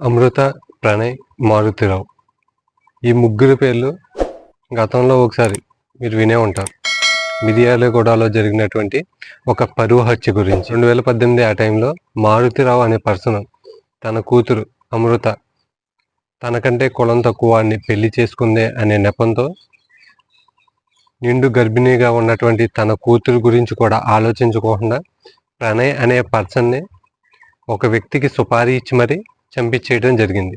అమృత ప్రణయ్ మారుతిరావు. ఈ ముగ్గురు పేర్లు గతంలో ఒకసారి మీరు వినే ఉంటారు. మిర్యాలగూడలో జరిగినటువంటి ఒక పరువు హత్య గురించి. రెండు వేల పద్దెనిమిది ఆ టైంలో మారుతిరావు అనే పర్సన్ తన కూతురు అమృత తనకంటే కులం తక్కువ వాడిని పెళ్ళి చేసుకుందే అనే నెపంతో నిండు గర్భిణీగా ఉన్నటువంటి తన కూతురు గురించి కూడా ఆలోచించుకోకుండా ప్రణయ్ అనే పర్సన్ని ఒక వ్యక్తికి సుపారీ ఇచ్చి మరీ చంపించేయడం జరిగింది.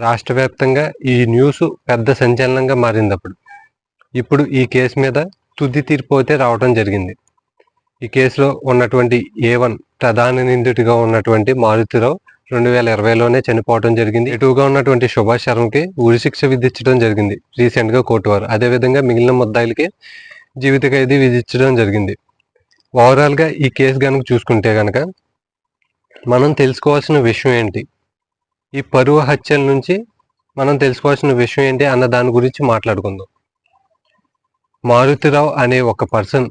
రాష్ట్ర వ్యాప్తంగా ఈ న్యూస్ పెద్ద సంచలనంగా మారింది అప్పుడు ఇప్పుడు ఈ కేసు మీద తుది తీర్పు అయితే రావడం జరిగింది. ఈ కేసులో ఉన్నటువంటి ఏ వన్ ప్రధాన నిందితుడిగా ఉన్నటువంటి మారుతిరావు రెండు వేల ఇరవైలోనే చనిపోవడం జరిగింది. ఎటువగా ఉన్నటువంటి సుభాష్ శర్మకి ఉరిశిక్ష విధించడం జరిగింది. రీసెంట్గా కోర్టు వారు. అదేవిధంగా మిగిలిన ముద్దాయిలకి జీవిత ఖైదీ విధించడం జరిగింది. ఓవరాల్గా ఈ కేసు కనుక చూసుకుంటే కనుక మనం తెలుసుకోవాల్సిన విషయం ఏంటి? ఈ పరువు హత్యల నుంచి మనం తెలుసుకోవాల్సిన విషయం ఏంటి అన్న దాని గురించి మాట్లాడుకుందాం. మారుతిరావు అనే ఒక పర్సన్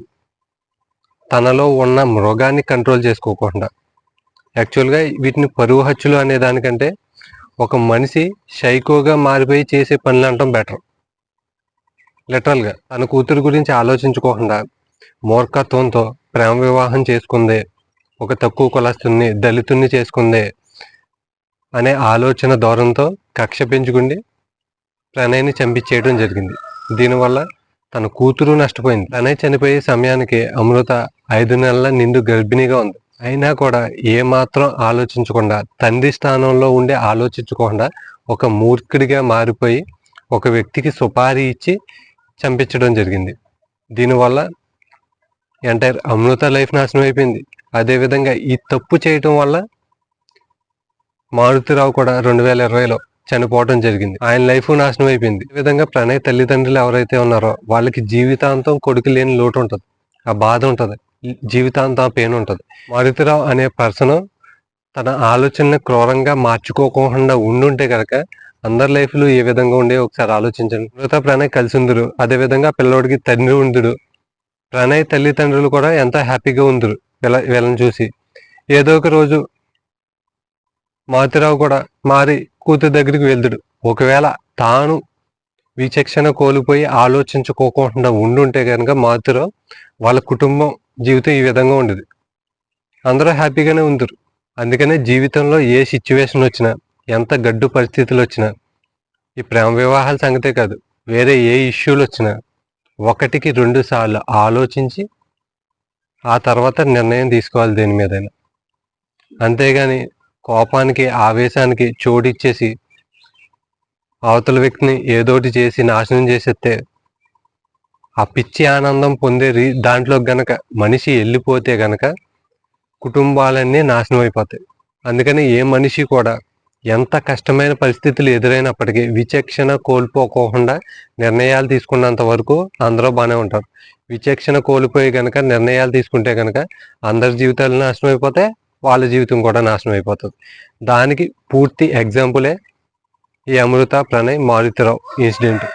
తనలో ఉన్న మృగాన్ని కంట్రోల్ చేసుకోకుండా యాక్చువల్గా వీటిని పరువు హత్యలు అనే దానికంటే ఒక మనిషి షైకోగా మారిపోయి చేసే పనులు అంటాం బెటర్. లిటరల్గా తన కూతురు గురించి ఆలోచించుకోకుండా మూర్ఖత్వంతో ప్రేమ వివాహం చేసుకుందే ఒక తక్కువ కులస్తుని దళితుణ్ణి చేసుకుందే అనే ఆలోచన దూరంతో కక్ష పెంచుకుండి ప్రణయ్ని చంపించేయడం జరిగింది. దీనివల్ల తన కూతురు నష్టపోయింది. ప్రణయ్ చనిపోయే సమయానికి అమృత ఐదు నెలల నిండు గర్భిణిగా ఉంది. అయినా కూడా ఏమాత్రం ఆలోచించకుండా తండ్రి స్థానంలో ఉండి ఆలోచించకుండా ఒక మూర్ఖుడిగా మారిపోయి ఒక వ్యక్తికి సుపారీ ఇచ్చి చంపించడం జరిగింది. దీనివల్ల ఎంటైర్ అమృత లైఫ్ నాశనం అయిపోయింది. అదేవిధంగా ఈ తప్పు చేయటం వల్ల మారుతిరావు కూడా రెండు వేల ఇరవైలో చనిపోవడం జరిగింది. ఆయన లైఫ్ నాశనం అయిపోయింది. ఈ విధంగా ప్రణయ్ తల్లిదండ్రులు ఎవరైతే ఉన్నారో వాళ్ళకి జీవితాంతం కొడుకు లేని లోటు ఉంటుంది. ఆ బాధ ఉంటుంది. జీవితాంతం ఆ పెయిన్ ఉంటుంది. మారుతిరావు అనే పర్సన్ తన ఆలోచనని క్రూరంగా మార్చుకోకుండా ఉండుంటే కనుక అందరి లైఫ్లు ఏ విధంగా ఉండే ఒకసారి ఆలోచించండి. మృత ప్రణయ్ కలిసి ఉందరు. అదేవిధంగా పిల్లోడికి తండ్రి ఉందుడు. ప్రణయ్ తల్లిదండ్రులు కూడా ఎంత హ్యాపీగా ఉందరు. వీళ్ళ వీళ్ళని చూసి ఏదో ఒక రోజు మారుతిరావు కూడా మారి కూతురు దగ్గరికి వెళ్తుడు. ఒకవేళ తాను విచక్షణ కోల్పోయి ఆలోచించుకోకుండా ఉండుంటే కనుక మారుతిరావు వాళ్ళ కుటుంబం జీవితం ఈ విధంగా ఉండేది. అందరూ హ్యాపీగానే ఉందరు. అందుకనే జీవితంలో ఏ సిచ్యువేషన్ వచ్చినా ఎంత గడ్డు పరిస్థితులు వచ్చినా ఈ ప్రేమ వివాహాల సంగతే కాదు వేరే ఏ ఇష్యూలు వచ్చినా ఒకటికి రెండు సార్లు ఆలోచించి ఆ తర్వాత నిర్ణయం తీసుకోవాలి దేని మీదైనా. అంతేగాని కోపానికి ఆవేశానికి చోటిచ్చేసి అవతల వ్యక్తిని ఏదోటి చేసి నాశనం చేసేస్తే ఆ పిచ్చి ఆనందం పొందే రీ దాంట్లో గనక మనిషి వెళ్ళిపోతే గనక కుటుంబాలన్నీ నాశనం అయిపోతాయి. అందుకని ఏ మనిషి కూడా ఎంత కష్టమైన పరిస్థితులు ఎదురైనప్పటికీ విచక్షణ కోల్పోకోకుండా నిర్ణయాలు తీసుకున్నంత వరకు అందరూ బాగానే ఉంటారు. విచక్షణ కోల్పోయి కనుక నిర్ణయాలు తీసుకుంటే కనుక అందరి జీవితాలు నాశనం అయిపోతే వాళ్ళ జీవితం కూడా నాశనం అయిపోతుంది. దానికి పూర్తి ఎగ్జాంపులే ఈ అమృత ప్రణయ్ మారుతిరావు ఇన్సిడెంట్.